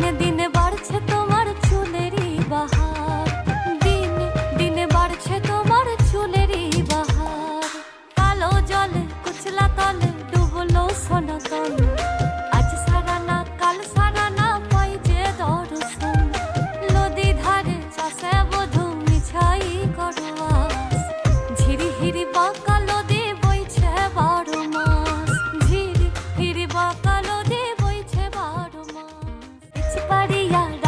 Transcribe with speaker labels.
Speaker 1: nadie படியாள்